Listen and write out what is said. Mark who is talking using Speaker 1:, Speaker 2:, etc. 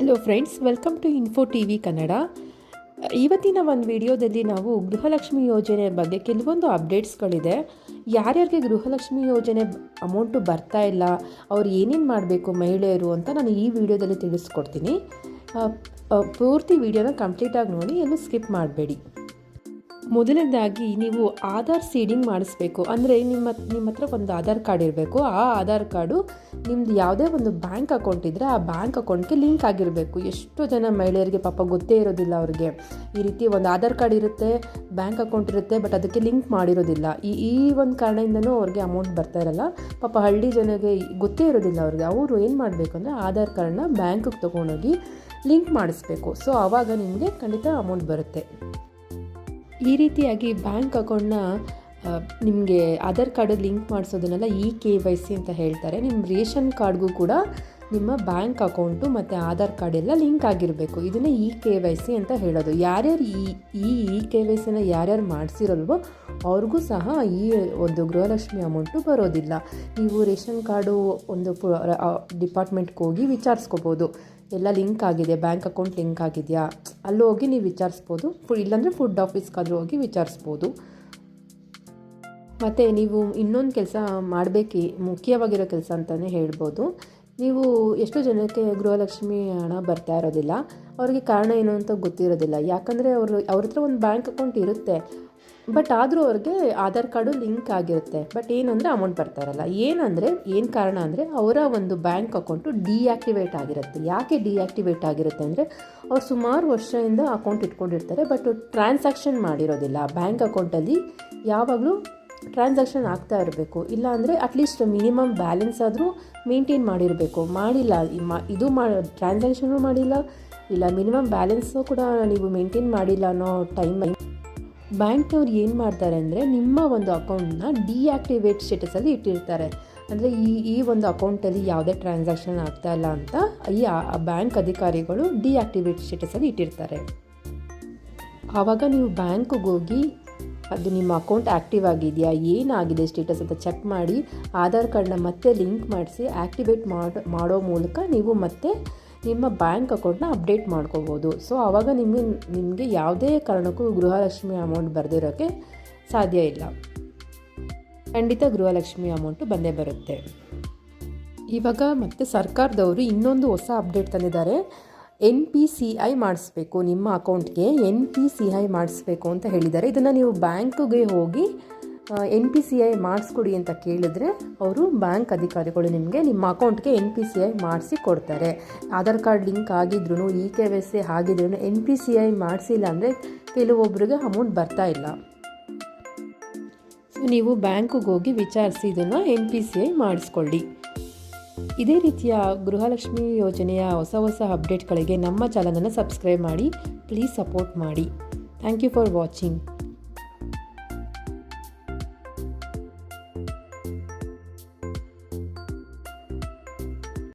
Speaker 1: Hello friends welcome to info T V Kannada ಇವತ್ತಿನ ಒಂದು ವಿಡಿಯೋದಲ್ಲಿ ನಾವು ಗೃಹಲಕ್ಷ್ಮಿ ಯೋಜನೆ ಬಗ್ಗೆ ಕೆಲವೊಂದು ಅಪ್ಡೇಟ್ಸ್ಗಳಿದೆ ಯಾರ್ಯಾರಿಗೆ ಗೃಹಲಕ್ಷ್ಮಿ ಯೋಜನೆ ಅಮೌಂಟು ಬರ್ತಾ ಇಲ್ಲ, ಅವ್ರು ಏನೇನು ಮಾಡಬೇಕು ಮಹಿಳೆಯರು ಅಂತ ನಾನು ಈ ವಿಡಿಯೋದಲ್ಲಿ ತಿಳಿಸ್ಕೊಡ್ತೀನಿ. ಪೂರ್ತಿ ವಿಡಿಯೋನ ಕಂಪ್ಲೀಟಾಗಿ ನೋಡಿ, ಎಲ್ಲೂ ಸ್ಕಿಪ್ ಮಾಡಬೇಡಿ. ಮೊದಲನೇದಾಗಿ ನೀವು ಆಧಾರ್ ಸೀಡಿಂಗ್ ಮಾಡಿಸ್ಬೇಕು. ಅಂದರೆ ನಿಮ್ಮ ನಿಮ್ಮ ಹತ್ರ ಒಂದು ಆಧಾರ್ ಕಾರ್ಡ್ ಇರಬೇಕು. ಆ ಆಧಾರ್ ಕಾರ್ಡು ನಿಮ್ಮದು ಯಾವುದೇ ಒಂದು ಬ್ಯಾಂಕ್ ಅಕೌಂಟ್ ಇದ್ದರೆ ಆ ಬ್ಯಾಂಕ್ ಅಕೌಂಟ್ಗೆ ಲಿಂಕ್ ಆಗಿರಬೇಕು. ಎಷ್ಟೋ ಜನ ಮಹಿಳೆಯರಿಗೆ ಪಾಪ ಗೊತ್ತೇ ಇರೋದಿಲ್ಲ ಅವ್ರಿಗೆ. ಈ ರೀತಿ ಒಂದು ಆಧಾರ್ ಕಾರ್ಡ್ ಇರುತ್ತೆ, ಬ್ಯಾಂಕ್ ಅಕೌಂಟ್ ಇರುತ್ತೆ, ಬಟ್ ಅದಕ್ಕೆ ಲಿಂಕ್ ಮಾಡಿರೋದಿಲ್ಲ. ಈ ಈ ಒಂದು ಕಾರಣದಿಂದನೂ ಅವ್ರಿಗೆ ಅಮೌಂಟ್ ಬರ್ತಾ ಇರಲ್ಲ. ಪಾಪ ಹಳ್ಳಿ ಜನಗೆ ಗೊತ್ತೇ ಇರೋದಿಲ್ಲ ಅವ್ರಿಗೆ. ಅವರು ಏನು ಮಾಡಬೇಕು ಅಂದರೆ ಆಧಾರ್ ಕಾರ್ಡನ್ನ ಬ್ಯಾಂಕಿಗೆ ತೊಗೊಂಡೋಗಿ ಲಿಂಕ್ ಮಾಡಿಸ್ಬೇಕು. ಸೊ ಆವಾಗ ನಿಮಗೆ ಖಂಡಿತ ಅಮೌಂಟ್ ಬರುತ್ತೆ. ಈ ರೀತಿಯಾಗಿ ಬ್ಯಾಂಕ್ ಅಕೌಂಟ್ನ ನಿಮಗೆ ಆಧಾರ್ ಕಾರ್ಡ್ ಲಿಂಕ್ ಮಾಡಿಸೋದನ್ನೆಲ್ಲ ಇ ಕೆ ವೈ ಸಿ ಅಂತ ಹೇಳ್ತಾರೆ. ನಿಮ್ಮ ರೇಷನ್ ಕಾರ್ಡ್ಗೂ ಕೂಡ ನಿಮ್ಮ ಬ್ಯಾಂಕ್ ಅಕೌಂಟು ಮತ್ತು ಆಧಾರ್ ಕಾರ್ಡ್ ಎಲ್ಲ ಲಿಂಕ್ ಆಗಿರಬೇಕು. ಇದನ್ನು ಇ ಕೆ ವೈ ಸಿ ಅಂತ ಹೇಳೋದು. ಯಾರ್ಯಾರು ಈ ಈ ಇ ಕೆ ವೈ ಸಿನ ಯಾರ್ಯಾರು ಮಾಡಿಸಿರಲ್ವೋ ಅವ್ರಿಗೂ ಸಹ ಈ ಒಂದು ಗೃಹಲಕ್ಷ್ಮಿ ಅಮೌಂಟು ಬರೋದಿಲ್ಲ. ನೀವು ರೇಷನ್ ಕಾರ್ಡು ಒಂದು ಡಿಪಾರ್ಟ್ಮೆಂಟ್ಗೆ ಹೋಗಿ ವಿಚಾರಿಸ್ಕೋಬೋದು. ಎಲ್ಲ ಲಿಂಕ್ ಆಗಿದೆ, ಬ್ಯಾಂಕ್ ಅಕೌಂಟ್ ಲಿಂಕ್ ಆಗಿದೆಯಾ? ಅಲ್ಲಿ ಹೋಗಿ ನೀವು ವಿಚಾರಿಸ್ಬೋದು. ಫು ಇಲ್ಲಾಂದರೆ ಫುಡ್ ಆಫೀಸ್ಗಾದ್ರೂ ಹೋಗಿ ವಿಚಾರಿಸ್ಬೋದು. ಮತ್ತು ನೀವು ಇನ್ನೊಂದು ಕೆಲಸ ಮಾಡಬೇಕು, ಮುಖ್ಯವಾಗಿರೋ ಕೆಲಸ ಅಂತಲೇ ಹೇಳ್ಬೋದು. ನೀವು ಎಷ್ಟೋ ಜನಕ್ಕೆ ಗೃಹಲಕ್ಷ್ಮಿ ಹಣ ಬರ್ತಾ ಇರೋದಿಲ್ಲ. ಅವರಿಗೆ ಕಾರಣ ಏನು ಅಂತ ಗೊತ್ತಿರೋದಿಲ್ಲ. ಯಾಕಂದರೆ ಅವರು ಅವ್ರ ಹತ್ರ ಒಂದು ಬ್ಯಾಂಕ್ ಅಕೌಂಟ್ ಇರುತ್ತೆ. ಬಟ್ ಆದರೂ ಅವ್ರಿಗೆ ಆಧಾರ್ ಕಾರ್ಡು ಲಿಂಕ್ ಆಗಿರುತ್ತೆ. ಬಟ್ ಏನಂದರೆ ಅಮೌಂಟ್ ಬರ್ತಾ ಇರಲ್ಲ. ಏನಂದರೆ, ಏನು ಕಾರಣ ಅಂದರೆ ಅವರ ಒಂದು ಬ್ಯಾಂಕ್ ಅಕೌಂಟು ಡಿಆಕ್ಟಿವೇಟ್ ಆಗಿರುತ್ತೆ. ಯಾಕೆ ಡಿಆಕ್ಟಿವೇಟ್ ಆಗಿರುತ್ತೆ ಅಂದರೆ, ಅವ್ರು ಸುಮಾರು ವರ್ಷದಿಂದ ಅಕೌಂಟ್ ಇಟ್ಕೊಂಡಿರ್ತಾರೆ ಬಟ್ ಟ್ರಾನ್ಸಾಕ್ಷನ್ ಮಾಡಿರೋದಿಲ್ಲ. ಬ್ಯಾಂಕ್ ಅಕೌಂಟಲ್ಲಿ ಯಾವಾಗಲೂ ಟ್ರಾನ್ಸಾಕ್ಷನ್ ಆಗ್ತಾ ಇರಬೇಕು. ಇಲ್ಲ ಅಂದರೆ ಅಟ್ಲೀಸ್ಟ್ ಮಿನಿಮಮ್ ಬ್ಯಾಲೆನ್ಸ್ ಆದರೂ ಮೇಂಟೈನ್ ಮಾಡಿರಬೇಕು. ಮಾಡಿಲ್ಲ ಇದು ಮಾ ಟ್ರಾನ್ಸಾಕ್ಷನು ಮಾಡಿಲ್ಲ. ಇಲ್ಲ ಮಿನಿಮಮ್ ಬ್ಯಾಲೆನ್ಸು ಕೂಡ ನೀವು ಮೇಂಟೈನ್ ಮಾಡಿಲ್ಲ ಅನ್ನೋ ಟೈಮ್ ಬ್ಯಾಂಕ್ನವ್ರು ಏನು ಮಾಡ್ತಾರೆ ಅಂದರೆ ನಿಮ್ಮ ಒಂದು ಅಕೌಂಟ್ನ ಡಿಆಕ್ಟಿವೇಟ್ ಸ್ಟೇಟಸಲ್ಲಿ ಇಟ್ಟಿರ್ತಾರೆ. ಅಂದರೆ ಈ ಈ ಒಂದು ಅಕೌಂಟಲ್ಲಿ ಯಾವುದೇ ಟ್ರಾನ್ಸಾಕ್ಷನ್ ಆಗ್ತಾ ಇಲ್ಲ ಅಂತ ಈ ಬ್ಯಾಂಕ್ ಅಧಿಕಾರಿಗಳು ಡಿಆಕ್ಟಿವೇಟ್ ಸ್ಟೇಟಸಲ್ಲಿ ಇಟ್ಟಿರ್ತಾರೆ. ಆವಾಗ ನೀವು ಬ್ಯಾಂಕ್ಗೆ ಹೋಗಿ ಅದು ನಿಮ್ಮ ಅಕೌಂಟ್ ಆ್ಯಕ್ಟಿವ್ ಆಗಿದೆಯಾ, ಏನಾಗಿದೆ ಸ್ಟೇಟಸ್ ಅಂತ ಚೆಕ್ ಮಾಡಿ, ಆಧಾರ್ ಕಾರ್ಡ್ನ ಮತ್ತೆ ಲಿಂಕ್ ಮಾಡಿಸಿ ಆ್ಯಕ್ಟಿವೇಟ್ ಮಾಡಿ, ಮಾಡೋ ಮೂಲಕ ನೀವು ಮತ್ತೆ ನಿಮ್ಮ ಬ್ಯಾಂಕ್ ಅಕೌಂಟ್ನ ಅಪ್ಡೇಟ್ ಮಾಡ್ಕೋಬೋದು. ಸೊ ಆವಾಗ ನಿಮಗೆ ನಿಮಗೆ ಯಾವುದೇ ಕಾರಣಕ್ಕೂ ಗೃಹಲಕ್ಷ್ಮಿ ಅಮೌಂಟ್ ಬರೆದಿರೋಕ್ಕೆ ಸಾಧ್ಯ ಇಲ್ಲ. ಖಂಡಿತ ಗೃಹಲಕ್ಷ್ಮಿ ಅಮೌಂಟು ಬಂದೇ ಬರುತ್ತೆ. ಇವಾಗ ಮತ್ತೆ ಸರ್ಕಾರದವರು ಇನ್ನೊಂದು ಹೊಸ ಅಪ್ಡೇಟ್ ತಂದಿದ್ದಾರೆ. ಎನ್ ಪಿ ಸಿ ಐ ಮಾಡಿಸ್ಬೇಕು ನಿಮ್ಮ ಅಕೌಂಟ್ಗೆ, ಎನ್ ಪಿ ಸಿ ಐ ಮಾಡಿಸ್ಬೇಕು ಅಂತ ಹೇಳಿದ್ದಾರೆ. ಇದನ್ನು ನೀವು ಬ್ಯಾಂಕ್ಗೆ ಹೋಗಿ ಎನ್ ಪಿ ಸಿ ಐ ಮಾಡಿಸ್ಕೊಡಿ ಅಂತ ಕೇಳಿದ್ರೆ ಅವರು ಬ್ಯಾಂಕ್ ಅಧಿಕಾರಿಗಳು ನಿಮಗೆ ನಿಮ್ಮ ಅಕೌಂಟ್ಗೆ ಎನ್ ಪಿ ಸಿ ಐ ಮಾಡಿಸಿ ಕೊಡ್ತಾರೆ. ಆಧಾರ್ ಕಾರ್ಡ್ ಲಿಂಕ್ ಆಗಿದ್ರು ಇ ಕೆ ವೈ ಸಿ ಆಗಿದ್ರು ಎನ್ ಪಿ ಸಿ ಐ ಮಾಡಿಸಿಲ್ಲ ಅಂದರೆ ಕೆಲವೊಬ್ಬರಿಗೆ ಅಮೌಂಟ್ ಬರ್ತಾ ಇಲ್ಲ. ಸೊ ನೀವು ಬ್ಯಾಂಕಿಗೆ ಹೋಗಿ ವಿಚಾರಿಸಿ ಇದನ್ನು ಎನ್ ಪಿ ಸಿ ಐ ಮಾಡಿಸ್ಕೊಳ್ಳಿ. ಇದೇ ರೀತಿಯ ಗೃಹಲಕ್ಷ್ಮಿ ಯೋಜನೆಯ ಹೊಸ ಹೊಸ ಅಪ್ಡೇಟ್ಗಳಿಗೆ ನಮ್ಮ ಚಾನಲನ್ನು ಸಬ್ಸ್ಕ್ರೈಬ್ ಮಾಡಿ, ಪ್ಲೀಸ್ ಸಪೋರ್ಟ್ ಮಾಡಿ. Thank you for watching.